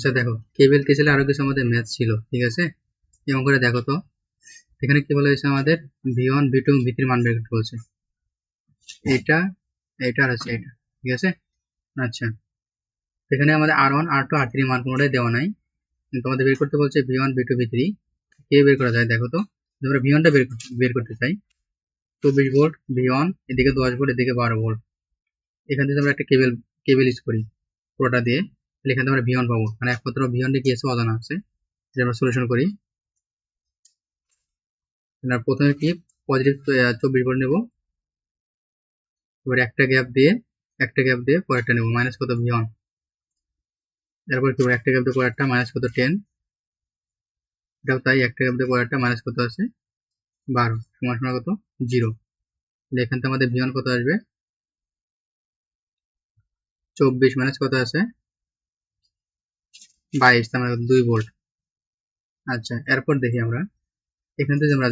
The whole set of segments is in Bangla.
আচ্ছা দেখো কেবল কে আরও কিছু আমাদের ম্যাথ ছিল, ঠিক আছে? এবং করে দেখো তো। এখানে কি বলা হয়েছে আমাদের? V one V two V three মান বের করতে বলছে। এটা এটা আর হচ্ছে এটা, ঠিক আছে? আচ্ছা। এখানে আমাদের R one R two R three মান কোনোটাই দেওয়া নাই। কিন্তু আমাদের বের করতে বলছে V one V two V three কে বের করা যায় দেখো তো? আমরা ভি ওয়ানটা বের বের করতে চাই। চব্বিশ ভোল্ট ভি ওয়ান এদিকে দশ ভোল্ট এদিকে বারো ভোল্ট এখান থেকে আমরা একটা কেবল কেবল ইউজ করি, পুরোটা দিয়ে। তাহলে এখান আমরা ভি ওয়ান পাবো। মানে একমাত্র ভি ওয়ানটা কি আছে অজানা আছে। যেটা আমরা সলিউশন করি। প্রথমে কি? পজিটিভ চব্বিশ ভোল্ট নেব। এবার একটা গ্যাপ দিয়ে, একটা গ্যাপ দিয়ে পরেরটা নেব। মাইনাস কত? ভি ওয়ান এরপর কি? একটা গ্যাপ দিয়ে পরেরটা মাইনাস কত? টেন এটাও তাই, একটা গ্যাপ দিয়ে পরেরটা মাইনাস কত আছে? বারো। সমান সমান কত? জিরো এখান থেকে আমাদের ভি ওয়ান কত আসবে? চব্বিশ মাইনাস কত আছে? বাইশ, তার মানে দুই ভোল্ট আচ্ছা এরপর দেখি আমরা। এখান থেকে আমরা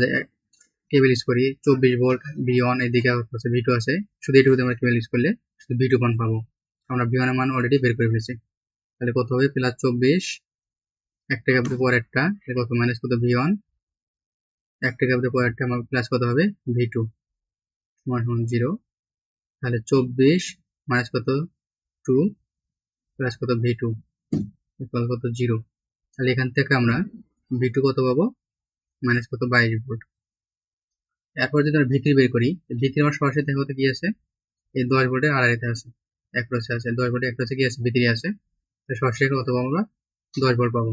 কেবল ইউজ করি, চব্বিশ ভোল্ট ভি ওয়ান এদিকে আছে ভি টু আছে। শুধু এটুকুতে আমরা কেবল ইউজ করলে শুধু ভি টু মান পাবো। আমরা ভি ওয়ানের মান অলরেডি বের করে ফেলেছি। তাহলে কত হবে? প্লাস চব্বিশ একটা গ্যাপ দিয়ে পরেরটা কত? মাইনাস কত? ভি ওয়ান একটা গ্যাপ দিয়ে একটা, আমার প্লাস কত হবে? ভি টু সমান সমান জিরো তাহলে চব্বিশ মাইনাস কত? টু প্লাস কত? ভি টু ইকুয়াল কত? জিরো তাহলে এখান থেকে আমরা ভি টু কত পাবো? মাইনাস কত? বাইশ ভোল্ট এরপর যদি আমরা ভিত্রি বের করি ভিত্রি আমার সরাসরি দেখো কি আছে? এই দশ ভোল্টের আড়াইতে আছে, এক রসে আছে, দশ ভোল্টে এক রসে কি আছে? ভিত্রি আছে। সরাসরি কত পাবো আমরা দশ ভোল্ট পাবো।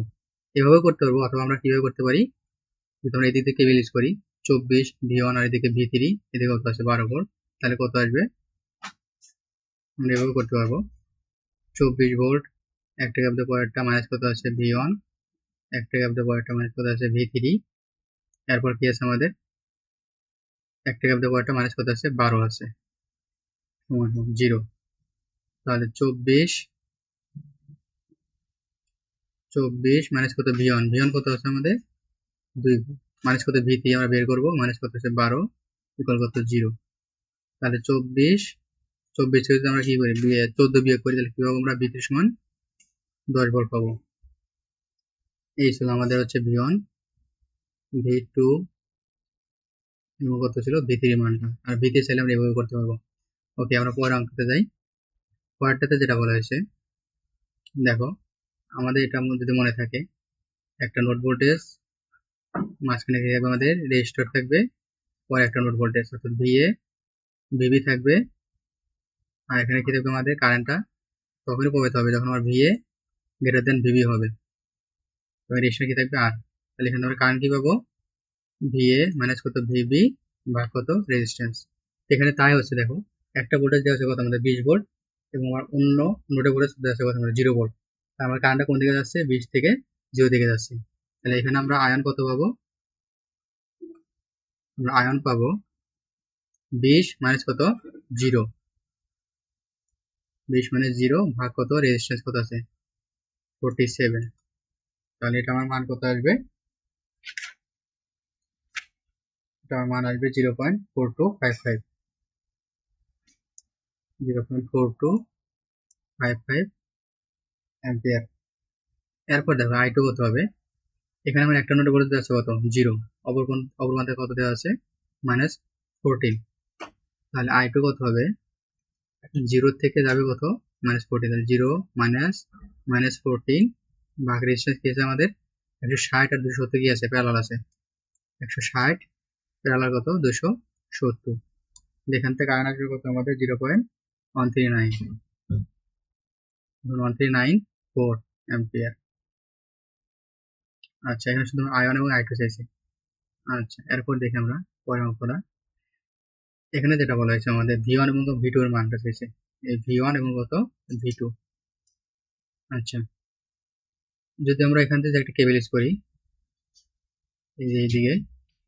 এভাবে করতে পারব, অথবা আমরা কীভাবে করতে পারি? যদি আমরা এদিক থেকে ইউজ করি, চব্বিশ ভি ওয়ান আর এদিকে ভি থ্রি এদিকে কত আছে? বারো ভোল্ট তাহলে কত আসবে? আমরা এভাবে করতে পারব। চব্বিশ ভোল্ট একটা গ্যাপ দিয়ে পরেরটা মাইনাস কত আছে? ভি ওয়ান একটা গ্যাপ দিয়ে পরেরটা মাইনাস কত আছে? ভি থ্রি এরপর কি আছে আমাদের? একটা গ্যাপ দিয়ে পরেরটা মাইনাস কত আছে? বারো আছে। জিরো তাহলে চব্বিশ চব্বিশ মাইনাস কত? ভি ওয়ান ভি ওয়ান কত আছে আমাদের? দুই। মাইনাস কত? ভি থ্রি আমরা বের করব। মাইনাস কত আছে? বারো ইকুয়াল কত? জিরো তাহলে চব্বিশ চব্বিশ আমরা কি করি? চোদ্দ বিয়োগ করি, তাহলে কি পাবো আমরা? ভি সমান দশ ভোল্ট পাবো। এই ছিল আমাদের হচ্ছে ভি ওয়ান ভি টু এবং কত ছিল? ভি থ্রি মানটা। আর ভি থ্রি চাইলে আমরা এভাবে করতে পারব। ওকে আমরা পরের অঙ্কতে যাই। পরেরটাতে যেটা বলা হয়েছে, দেখো, আমাদের এটা যদি মনে থাকে, একটা নোট ভোল্টেজ, মাঝখানে থাকবে আমাদের রেজিস্টার থাকবে, পরে একটা নোট ভোল্টেজ, অর্থাৎ ভিএ ভিবি থাকবে, আর এখানে কি থাকবে আমাদের কারেন্টটা তখনই প্রবাহিত হবে যখন আমার ভিএ গ্রেটার দেন ভিবি হবে। তবে রেজিস্টার কি থাকবে আর তাহলে এখানে আমরা কারেন্ট কি পাবো? ভিএ মাইনাস কত ভিবি বা কত রেজিস্ট্যান্স এখানে তাই হচ্ছে দেখো, একটা ভোল্টেজ দেওয়া হচ্ছে কত আমাদের বিশ ভোল্ট এবং আমার অন্য নোটে ভোল্টেজ দেওয়া হচ্ছে কত আমাদের জিরো ভোল্ট আমার কারেন্টটা কোন দিকে যাচ্ছে? বিশ থেকে জিরো দিকে যাচ্ছে। তাহলে এখানে আমরা আয়ন কত পাবো? আমরা আয়ন পাবো বিশ মাইনাস কত? জিরো বিশ মানে জিরো ভাগ কত? রেজিস্ট্যান্স কত আছে? ফোরটি সেভেন তাহলে এটা আমার মান কত আসবে? এটা আমার মান আসবে zero point four two five five zero point four two five five এরপর দেখো আই টু কত হবে? এখানে আমার একটা নোটে বলে দেওয়া আছে কত? জিরো অপর কোন, অপর মাত্রা কত দেওয়া আছে? মাইনাস ফোরটিন তাহলে আই কত হবে? জিরো থেকে যাবে কত? মাইনাস ফোরটিন তাহলে জিরো মাইনাস মাইনাস ফোরটিন ভাগ রেজিস্ট্যান্স কি আছে আমাদের? একশো ষাট আর দুশো সত্তর কি আছে? প্যারালাল আছে। একশো ষাট প্যারালাল কত? দুশো সত্তর। এখান থেকে আয়ন আসবে কত আমাদের? Zero point one three nine one three nine four ampere আচ্ছা এখানে শুধু আয়ন এবং আইটু চাইছি। আচ্ছা এরপর দেখি আমরা পরের এখানে যেটা বলা হয়েছে, আমাদের ভি ওয়ান এবং ভি টু এর মানটা চাইছে। ভি ওয়ান এবং কত? ভি টু আচ্ছা। যদি আমরা এখান থেকে একটা কেবল ইউজ করি, এই যে এইদিকে,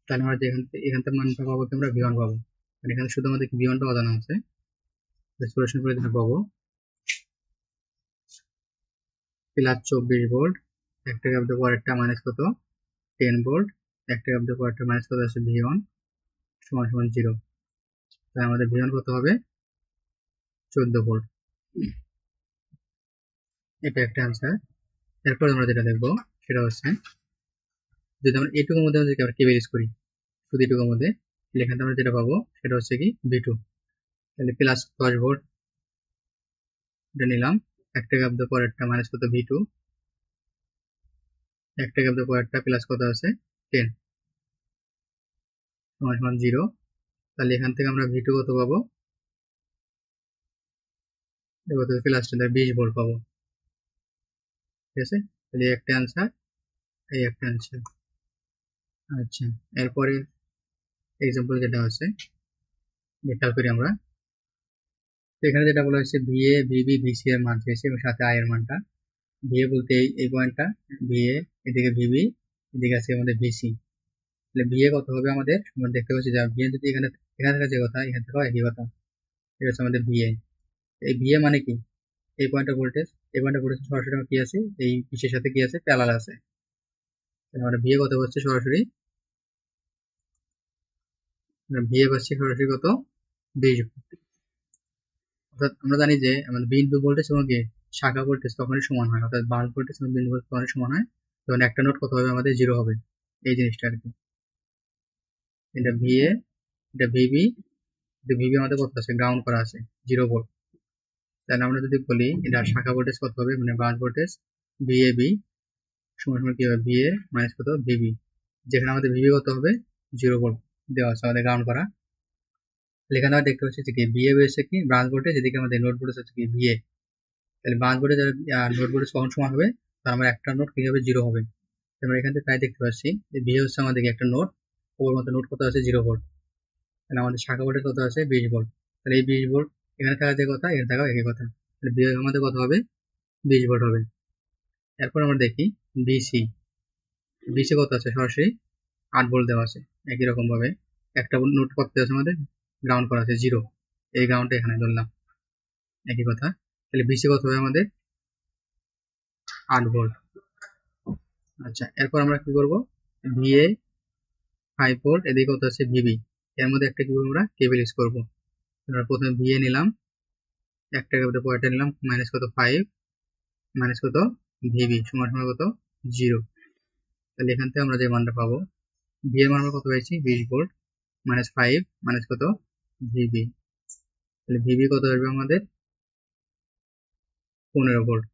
তাহলে আমরা এখান থেকে এখান থেকে মানটা পাবো আমরা ভি ওয়ান পাবো। আর এখানে শুধু আমাদের ভি ওয়ানটা অজানা আছে। সলিউশন করে দিতে পাবো। প্লাস চব্বিশ ভোল্ট একটা গ্যাপ দিয়ে পরেরটা মাইনাস কত? টেন ভোল্ট একটা গ্যাপ দিয়ে পরেরটা মাইনাস কত? আছে ভি ওয়ান সমান সমান জিরো তাই আমাদের ভি ওয়ান কত হবে? চোদ্দ ভোল্ট। এটা একটা অ্যান্সার এরপর আমরা যেটা দেখব, সেটা হচ্ছে, যদি আমরা এটুকুর মধ্যে আমরা কেবল ইউজ করি, শুধু এটুকুর মধ্যে, এখানে আমরা যেটা পাবো, সেটা হচ্ছে কি ভি টু তাহলে প্লাস দশ ভোল্ট এটা নিলাম, একটা দেওয়ার পরেরটা মাইনাস কত? ভি টু একটা দেওয়ার পরেরটা প্লাস কত আছে? টেন সমান জিরো তাহলে এখান থেকে আমরা ভি টু কত পাবো? কত প্লাস টেন বিশ ভোল্ট পাবো। ঠিক আছে? তাহলে একটা অ্যান্সার এই একটা অ্যান্সার আচ্ছা এরপরে এক্সাম্পল যেটা আছে খেয়াল করি আমরা। এখানে যেটা বলা হয়েছে ভিএ ভিবি ভিসি এর মান চেয়েছে এবং সাথে আই এর মানটা। ভিএ বলতে এই এই পয়েন্টটা ভিএ এদিকে ভিবি এদিকে আছে আমাদের ভিসি তাহলে ভিএ কত হবে আমাদের? দেখতে পাচ্ছি যে ভিএ যদি এখানে এখানে থাকা যে কথা, এখানে থাকা একই কথা। এটা হচ্ছে আমাদের ভিএ এই ভিএ মানে কি? এই পয়েন্টটা ভোল্টেজ এই পয়েন্টটা ভোল্টেজ সরাসরি আমার কি আছে? এই পিসের সাথে কি আছে? প্যালাল আছে। আমরা ভিএ কত হচ্ছে সরাসরি? ভিএ পাচ্ছি সরাসরি কত? বিশ অর্থাৎ আমরা জানি যে আমাদের বিন্দু ভোল্টেজ এবং শাখা ভোল্টেজ তখনই সমান হয়। অর্থাৎ বাল্ব ভোল্টেজ এবং বিন্দু ভোল্টেজ তখনই সমান হয়। তখন একটা নোট কত হবে? আমাদের জিরো হবে। এই জিনিসটা আর কি। এটা ভিএ এটা ভিবি এটা ভিবি আমাদের কত আছে? গ্রাউন্ড করা আছে। জিরো ভোল্ট তাহলে আমরা যদি বলি এটা শাখা ভোল্টেজ কত হবে? মানে বাল্ব ভোল্টেজ ভিএবি সমান সমান কি হবে? ভিএ মাইনাস কত? ভিবি যেখানে আমাদের ভিবি কত হবে? জিরো ভোল্ট দেওয়া আছে আমাদের গ্রাউন্ড করা। এখানে আমরা দেখতে পাচ্ছি যে কি বিএ হচ্ছে কি? ব্রাঞ্চ ভোল্টেজ এদিকে আমাদের নোট ভোল্টেজ হচ্ছে কি? বিএ তাহলে ব্রাঞ্চ ভোল্টেজ আর নোট ভোল্টেজ কখন সমান হবে? তার আমার একটা নোট কি হবে? জিরো হবে। আমরা এখান থেকে প্রায় দেখতে পাচ্ছি যে বিএ হচ্ছে আমাদের একটা নোট ওর মতো নোট কত আছে? জিরো ভোল্ট তাহলে আমাদের শাখা ভোল্টেজ কত আছে? বিশ ভোল্ট তাহলে এই বিশ ভোল্ট এখানে থাকা যে কথা, এখানে থাকা একই কথা। বিএ আমাদের কত হবে? বিশ ভোল্ট হবে। এরপর আমরা দেখি বিসি বিসি কত আছে? সরাসরি আট ভোল্ট দেওয়া আছে, একই রকম ভাবে একটা নোট কত আছে আমাদের গ্রাউন্ড করা আছে জিরো এই গ্রাউন্ডটা এখানে ধরলাম, একই কথা। তাহলে বিসি কত হবে আমাদের? আট ভোল্ট আচ্ছা এরপর আমরা কি করব? ভিএ ফাইভ ভোল্ট এদিকে কত আছে? ভিবি এর মধ্যে একটা কি করব আমরা? কেবল ইউজ করব। প্রথমে ভিএ নিলাম একটা কেবল পয়েন্টটা নিলাম মাইনাস কত? ফাইভ মাইনাস কত? ভিবি সমান সমান কত? জিরো তাহলে এখান থেকে আমরা যে মানটা পাবো ভি এর মান আমরা কত পাইছি বিশ ভোল্ট মাইনাস ফাইভ মাইনাস কত? ভিবি তাহলে ভিবি কত আসবে আমাদের? পনেরো ভোল্ট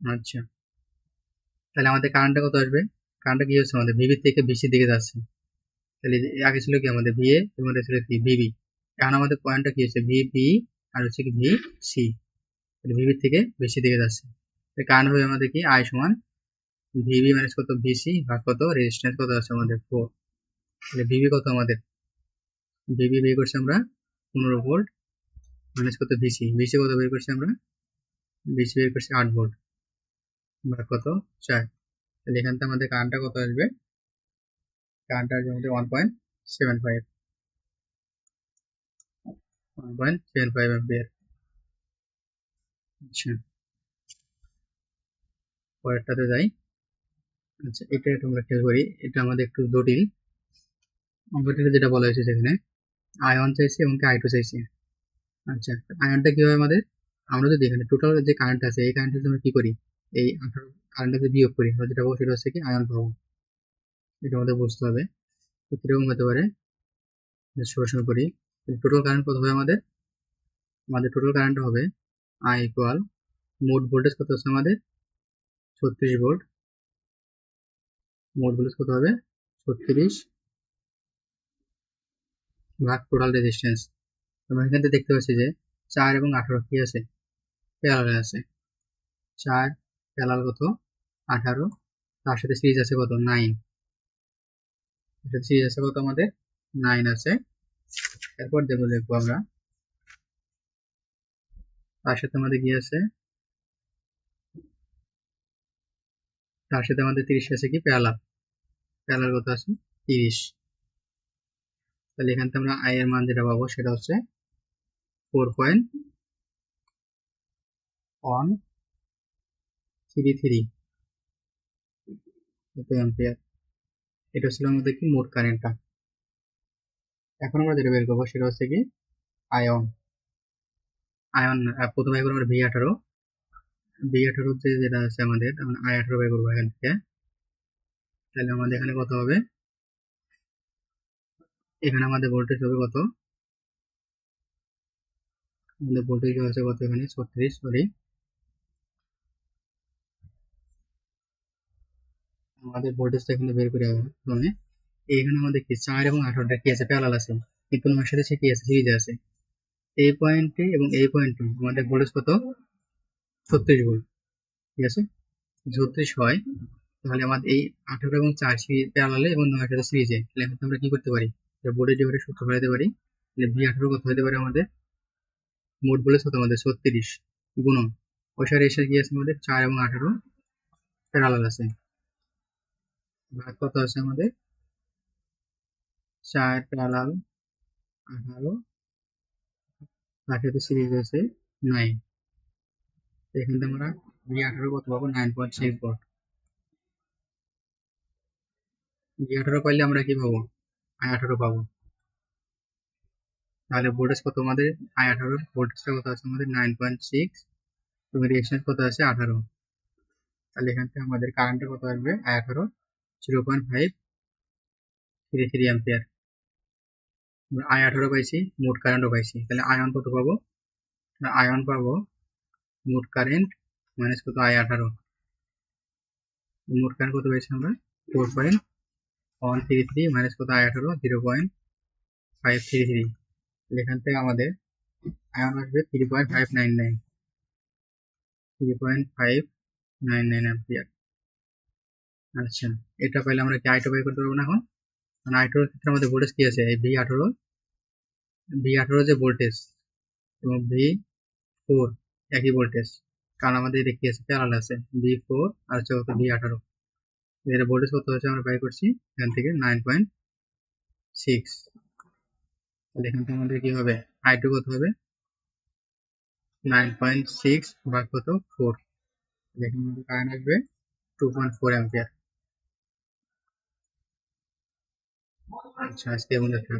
আচ্ছা। তাহলে আমাদের কারেন্টটা কত আসবে? কারেন্টটা কি হচ্ছে আমাদের? ভিবি থেকে বিসি দিকে যাচ্ছে। তাহলে আগে ছিল কি আমাদের? ভিএ মধ্যে ছিল কি? ভিবি এখন আমাদের পয়েন্টটা কি হচ্ছে? ভিবি আর হচ্ছে কি ভি সি তাহলে ভিবি থেকে বেশি দিকে যাচ্ছে। কারেন্ট হবে আমাদের কি? আই সমান ভিবি মাইনাস কত? ভিসি ভাগ কত? রেজিস্ট্যান্স কত আছে আমাদের? ফোর তাহলে ভিবি কত আমাদের? ভিবি বের করছি আমরা পনেরো ভোল্ট মাইনাস কত? ভিসি ভিসি কত বের করছি আমরা? ভিসি বের করছি আট ভোল্ট ভাগ কত? চার। তাহলে এখান থেকে আমাদের কারেন্টটা কত আসবে? কারেন্টটা আসবে আমাদের one point seven five one point seven five ampere আচ্ছা। পরেরটাতে যাই। আচ্ছা এটা একটু আমরা খেয়াল করি, এটা আমাদের একটু জটিল। অঙ্কটিতে যেটা বলা হয়েছে সেখানে আই ওয়ান চাইছে এবং আই টু চাইছে। আচ্ছা আয়নটা কি হবে আমাদের? আমরা যদি এখানে টোটাল যে কারেন্ট আছে, এই কারেন্টটা আমরা কি করি? এই আঠারো কারেন্টটাকে বিয়োগ করি। যেটা পাবো সেটা হচ্ছে কি আয়ন পাবো। এটা আমাদের বুঝতে হবে। তো কীরকম হতে পারে? সরাসরি করি। টোটাল কারেন্ট কত হবে আমাদের? আমাদের টোটাল কারেন্ট হবে আই ইকুয়াল মোট ভোল্টেজ কত হচ্ছে আমাদের? ছত্রিশ ভোল্ট মোট ভোল্টেজ কত হবে? ছত্রিশ ভাগ টোটাল রেজিস্ট্যান্স আমরা এখান থেকে দেখতে পাচ্ছি যে চার এবং আঠারো কি আছে? প্যারালে আছে। চার প্যারাল কত? আঠারো। তার সাথে সিরিজ আছে কত? নাইন সিরিজ আছে কত আমাদের? নাইন আছে। এরপর দেখব দেখব আমরা। তার সাথে আমাদের কি আছে? তার সাথে আমাদের তিরিশ আছে কি? প্যালার প্যালার কত আছে? তিরিশ। তাহলে এখান থেকে আমরা আই এর মান যেটা পাবো সেটা হচ্ছে four point one three three এটা ছিল আমাদের কি? মোট কারেন্টটা এখন আমরা যেটা বের করব সেটা হচ্ছে কি আয়ন। আয়ন প্রথমে এখন আমরা ভি আঠারো। বি আঠারো যে যেটা আছে আমাদের আমরা আই আঠারো বের করব এখান থেকে। তাহলে আমাদের এখানে কত হবে? এখানে আমাদের ভোল্টেজ হবে কত? আমাদের ভোল্টেজ হচ্ছে কত এখানে? ছত্রিশ সরি আমাদের ভোল্টেজটা এখানে বের করে হবে প্রথমে এখানে আমাদের কি চার এবং আঠারোটা কি আছে? প্যারাল আছে। কিন্তু নয়ের সাথে সে কি আছে? সিরিজে আছে। এই পয়েন্টে এবং এই পয়েন্টে আমাদের ভোল্টেজ কত? ছত্রিশ ভোল্ট ঠিক আছে? ছত্রিশ হয়, তাহলে আমাদের এই আঠারো এবং চার সিরিজ প্যারালে এবং নয়ের সাথে সিরিজে, তাহলে এখন আমরা কি করতে পারি? বোর্ডের ডিভাইডের সূত্র ফেলাতে পারি, তাহলে বি আঠারো কত হতে পারে আমাদের? মোট ভোল্টেজ কত আমাদের? ছত্রিশ গুণন। সাথে এসে কি আছে আমাদের? চার এবং আঠারো প্যারালাল আছে। ভাগ কত আছে আমাদের? চার প্যারালাল আঠারো। সাথে সিরিজ আছে নাইন এখান থেকে আমরা বি আঠারো কত পাবো? নাইন পয়েন্ট সিক্স ভোল্ট বি আঠারো পাইলে আমরা কি পাবো? আই আঠারো পাবো। তাহলে ভোল্টেজ কত আমাদের? আই আঠারো। ভোল্টেজটা কত আছে আমাদের? নাইন পয়েন্ট সিক্স এবং রিয়েকশন কত আছে? আঠারো। তাহলে এখান থেকে আমাদের কারেন্টটা কত আসবে? আই আঠারো। Zero point five three three ampere I আঠারো পাইছি, মোট কারেন্টও পাইছি। তাহলে আয়ন কত পাবো? আয়ন পাবো, মোট কারেন্ট মাইনাস কত? আই আঠারো। মোট কারেন্ট কত পেয়েছি আমরা? Four point one three three minus কত? আই আঠারো zero point five three three এখান থেকে আমাদের আয়ন আসবে three point five nine nine three point five nine nine ampere আচ্ছা এটা পাইলে আমরা কি আইটো বাই করতে পারব না এখন? কারণ আইটোর ক্ষেত্রে আমাদের ভোল্টেজ কি আছে? এই ভি আঠারো ভি আঠারো যে ভোল্টেজ এবং ভি ফোর একই ভোল্টেজ কারণ আমাদের এটা কি আছে? প্যারাল আছে। ভি ফোর আর হচ্ছে কত ভি আঠারো। এর ভোল্টেজ কত হচ্ছে আমরা বাই করছি এখান থেকে নাইন পয়েন্ট সিক্স তাহলে এখান থেকে আমাদের কি হবে? আই টু কত হবে? নাইন পয়েন্ট সিক্স বা কত? ফোর এখানে আমাদের কারেন্ট আসবে টু পয়েন্ট ফোর অ্যাম্পিয়ার আচ্ছা আজকে এবং দেখা